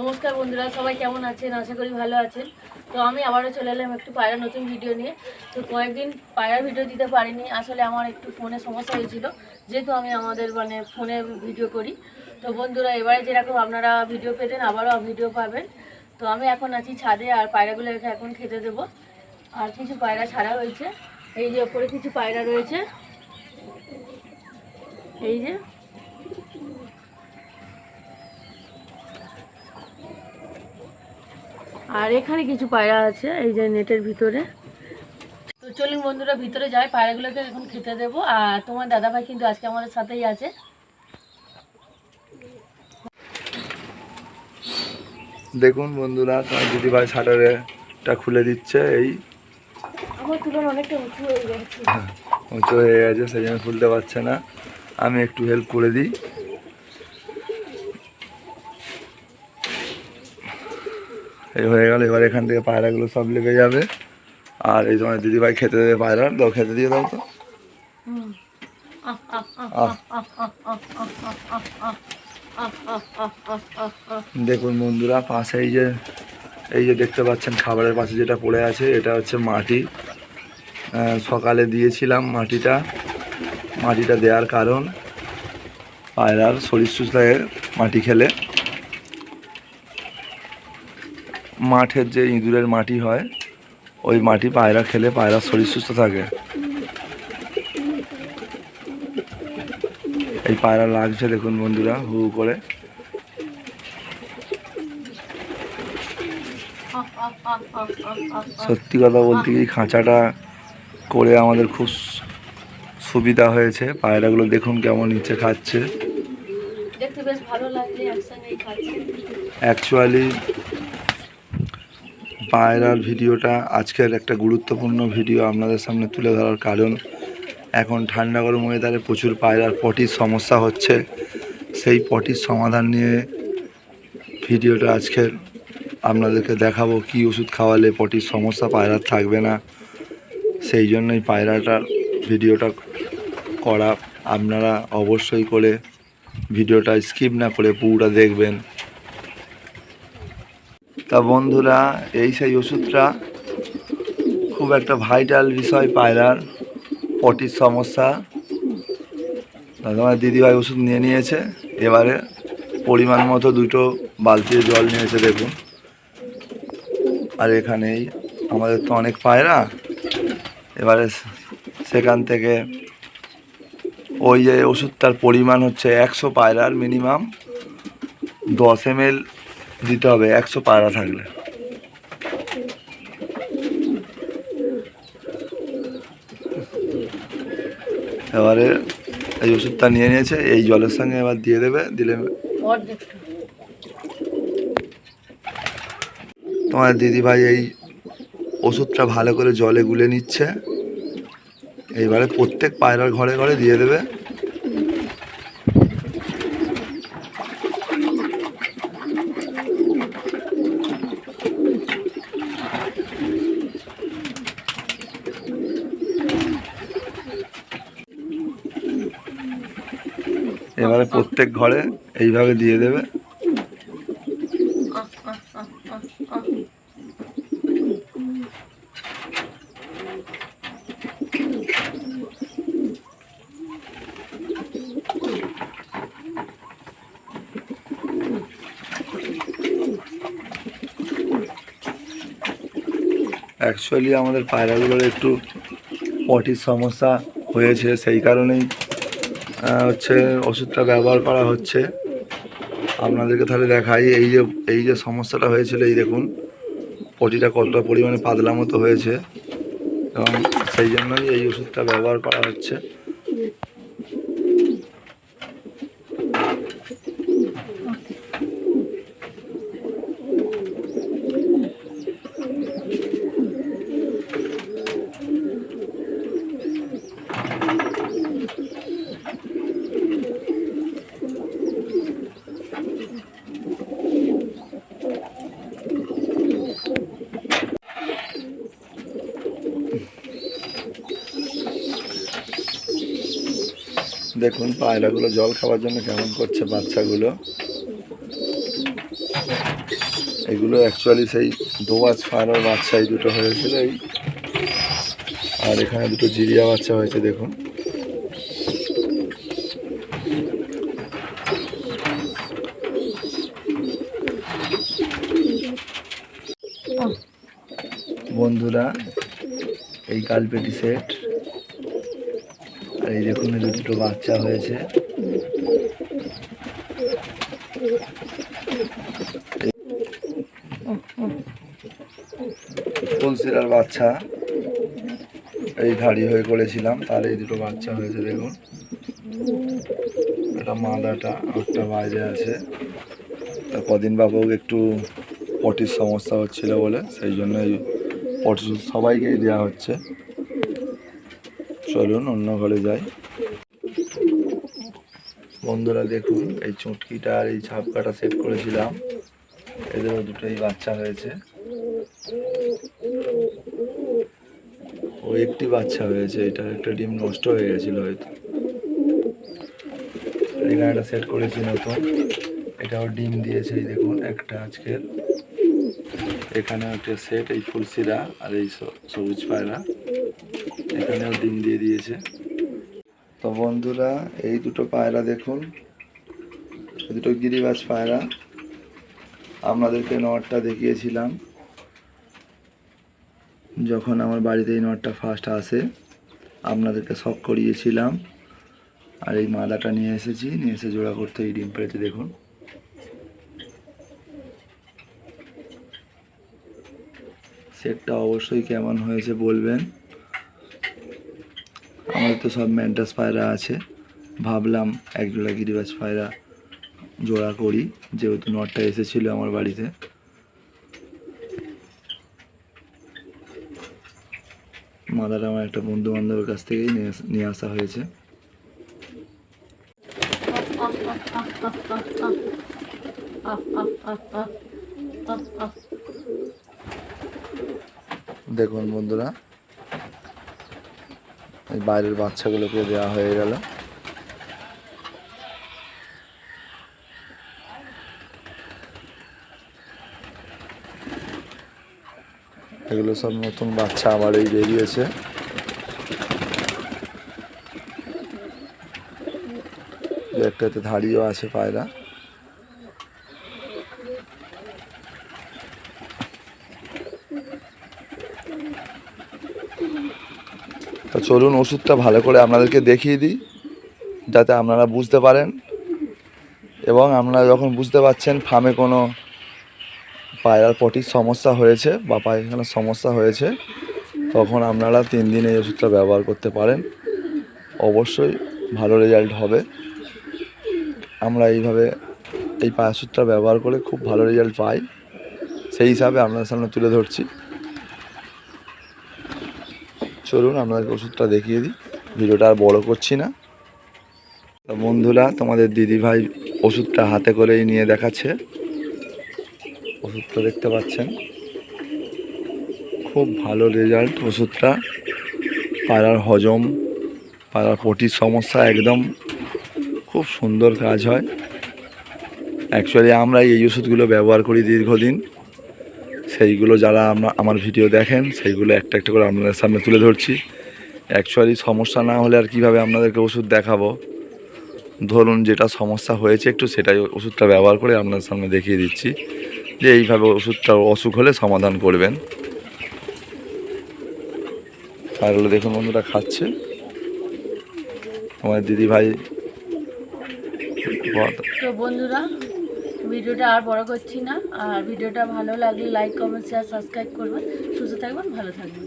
নমস্কার বন্ধুরা, সবাই কেমন আছেন? আশা করি ভালো আছেন। তো আমি আবারও চলে এলাম একটু পায়রা নতুন ভিডিও নিয়ে। তো কয়েকদিন পায়রা ভিডিও দিতে পারিনি, আসলে আমার একটু ফোনে সমস্যা হয়েছিল। যেহেতু আমি আমাদের মানে ফোনে ভিডিও করি। তো বন্ধুরা, এবারে যেরকম আপনারা ভিডিও পেতেন, আবারও ভিডিও পাবেন। তো আমি এখন আছি ছাদে, আর পায়রাগুলো পায়রাগুলোকে এখন খেতে দেবো। আর কিছু পায়রা ছাড়া হয়েছে। এই যে ওপরে কিছু পায়রা রয়েছে। এই যে আর এখানে কিছু পায়রা আছে এই যে নেটের ভিতরে। তো চলুন বন্ধুরা ভিতরে যাই পায়রাগুলোকে এখন খেতে দেবো। আর তোমার দাদাভাই কিন্তু আজকে আমাদের সাথেই আছে। দেখুন বন্ধুরা তোমার দিদিভাই শাটারটা খুলে দিচ্ছে এই। আমার তুলনা অনেকটা উঁচু হয়ে গেছে। উঁচু হয়ে গেছে সেই জন্য খুলতে পারছে না। আমি একটু হেল্প করে দিই। এই হয়ে গেল, এবার এখান থেকে পায়রাগুলো সব লেগে যাবে। আর এই তোমার দিদিভাই খেতে দেবে পায়রা। দাও, খেতে দিয়ে দাও তো। দেখুন বন্ধুরা, পাশে এই যে এই যে দেখতে পাচ্ছেন, খাবারের পাশে যেটা পড়ে আছে, এটা হচ্ছে মাটি। সকালে দিয়েছিলাম মাটিটা। মাটিটা দেওয়ার কারণ, পায়রার শরীর সুস্থ মাটি খেলে। মাঠের যে ইঁদুরের মাটি হয় ওই মাটি পায়রা খেলে পায়রা শরীর সুস্থ থাকে। এই পায়রা লাগছে দেখুন বন্ধুরা হু হু করে। সত্যি কথা বলতে কি খাঁচাটা করে আমাদের খুব সুবিধা হয়েছে। পায়রাগুলো দেখুন কেমন নিচে খাচ্ছি। অ্যাকচুয়ালি পায়রার ভিডিওটা আজকের একটা গুরুত্বপূর্ণ ভিডিও আপনাদের সামনে তুলে ধরার কারণ, এখন ঠান্ডা গরম ওয়েদারে প্রচুর পায়রার পটির সমস্যা হচ্ছে। সেই পটির সমাধান নিয়ে ভিডিওটা আজকের আপনাদেরকে দেখাবো কি ওষুধ খাওয়ালে পটির সমস্যা পায়রার থাকবে না। সেই জন্যই পায়রাটার ভিডিওটা করা আপনারা অবশ্যই করে ভিডিওটা স্কিপ না করে পুরোটা দেখবেন। তা বন্ধুরা, এই সেই ওষুধটা খুব একটা ভাইটাল বিষয় পায়রার, পটির সমস্যা। তা তোমার দিদিভাই ওষুধ নিয়ে নিয়েছে, এবারে পরিমাণ মতো দুটো বালতিতে জল নিয়েছে, দেখুন। আর এখানেই আমাদের তো অনেক পায়রা, এবারে সেখান থেকে ওই যে ওষুধটার পরিমাণ হচ্ছে একশো পায়রার মিনিমাম দশ এম দিতে হবে, একশো পায়রা থাকলে। এবারে এই ওষুধটা নিয়ে নিয়েছে, এই জলের সঙ্গে এবার দিয়ে দেবে, দিলে তোমার দিদিভাই এই ওষুধটা ভালো করে জলে গুলে নিচ্ছে। এইবারে প্রত্যেক পায়রার ঘরে ঘরে দিয়ে দেবে। এবারে প্রত্যেক ঘরে এইভাবে দিয়ে দেবে। অ্যাকচুয়ালি আমাদের পায়রাগুলোর একটু পটির সমস্যা হয়েছে, সেই কারণেই হচ্ছে ওষুধটা ব্যবহার করা হচ্ছে। আপনাদেরকে তাহলে দেখাই, এই যে এই যে সমস্যাটা হয়েছিল, এই দেখুন, পটিটা কতটা পরিমাণে পাতলা মতো হয়েছে। এবং সেই জন্যই এই ওষুধটা ব্যবহার করা হচ্ছে। দেখুন পায়রাগুলো জল খাওয়ার জন্য কেমন করছে বাচ্চাগুলো। এগুলো অ্যাকচুয়ালি সেই দোয়াজ ফারার বাচ্চা, এই দুটো হয়েছিল এই। আর এখানে দুটো জিরিয়া বাচ্চা হয়েছে, দেখুন। বন্ধুরা, এই কালপেটি সেট এই দেখুন দুটো বাচ্চা হয়েছে। তুলসিরার বাচ্চা। এই ধাড়ি হয়ে করেছিলাম, তার এই দুটো বাচ্চা হয়েছে, দেখুন। এটা মাদাটা একটা বাইরে আছে। তা কদিন বাবু একটু পটির সমস্যা হচ্ছিল বলে, সেই জন্য এই পটি সবাইকেই দেওয়া হচ্ছে। চলুন অন্য ঘরে যাই। বন্ধুরা দেখুন, এই চুটকিটা আর এই ছাপকাটা সেট করেছিলাম। এদেরও দুটোই বাচ্চা হয়েছে। ও একটি বাচ্চা হয়েছে, এটা একটা ডিম নষ্ট হয়ে গেছিল হয়তো। এখানে একটা সেট করেছি নতুন। এটাও ডিম দিয়েছে, এই দেখুন, একটা আজকের। এখানে একটা সেট এই ফুলসিরা আর এই সবুজ পায়রা। এখানেও ডিম দিয়ে দিয়েছে। তো বন্ধুরা, এই দুটো পায়রা দেখুন। এই দুটো গিরিবাজ পায়রা। আপনাদেরকে নটটা দেখিয়েছিলাম। যখন আমার বাড়িতে এই নটটা ফার্স্ট আসে, আপনাদেরকে শখ করিয়েছিলাম। আর এই মালাটা নিয়ে এসেছি। নিয়ে এসে জোড়া করতে এই ডিম পেড়েছে দেখুন। সেটটা অবশ্যই কেমন হয়েছে বলবেন। আমাদের তো সব ম্যান্টাস পায়রা আছে। ভাবলাম এক জোড়া গিরিবাজ পায়রা জোড়া করি, যেহেতু নটটা এসেছিল আমার বাড়িতে। মাদাটা আমার একটা বন্ধু বান্ধবের কাছ থেকেই নিয়ে আসা হয়েছে। দেখুন বন্ধুরা এই বাইরের বাচ্চাগুলোকে দেওয়া হয়ে গেল। এগুলো সব নতুন বাচ্চা আবার এই বেরিয়েছে। একটাতে ধাড়িও আছে পায়রা। চলুন ওষুধটা ভালো করে আপনাদেরকে দেখিয়ে দিই, যাতে আপনারা বুঝতে পারেন। এবং আপনারা যখন বুঝতে পারছেন ফার্মে কোনো পায়রার পটির সমস্যা হয়েছে বা পায়খানার সমস্যা হয়েছে, তখন আপনারা তিন দিন এই ওষুধটা ব্যবহার করতে পারেন। অবশ্যই ভালো রেজাল্ট হবে। আমরা এইভাবে এই পায় ওষুধটা ব্যবহার করে খুব ভালো রেজাল্ট পাই। সেই হিসাবে আপনাদের সামনে তুলে ধরছি। চলুন আপনাদের ওষুধটা দেখিয়ে দিই। ভিডিওটা আর বড়ো করছি না। বন্ধুরা, তোমাদের দিদি ভাই ওষুধটা হাতে করেই নিয়ে দেখাচ্ছে। ওষুধটা দেখতে পাচ্ছেন। খুব ভালো রেজাল্ট ওষুধটা। পায়রার হজম পায়রার পটির সমস্যা একদম খুব সুন্দর কাজ হয়। অ্যাকচুয়ালি আমরা এই ওষুধগুলো ব্যবহার করি দীর্ঘদিন। সেইগুলো যারা আমরা আমার ভিডিও দেখেন, সেইগুলো একটা একটা করে আপনাদের সামনে তুলে ধরছি। অ্যাকচুয়ালি সমস্যা না হলে আর কীভাবে আপনাদেরকে ওষুধ দেখাবো? ধরুন যেটা সমস্যা হয়েছে একটু সেটাই ওষুধটা ব্যবহার করে আপনাদের সামনে দেখিয়ে দিচ্ছি। যে এইভাবে ওষুধটা অসুখ হলে সমাধান করবেন। আর হলো দেখুন বন্ধুরা খাচ্ছে। আমার দিদি ভাই বন্ধুরা ভিডিওটা আর বড় করছি না। আর ভিডিওটা ভালো লাগলে লাইক কমেন্ট শেয়ার সাবস্ক্রাইব করবেন। সুস্থ থাকবেন, ভালো থাকবেন।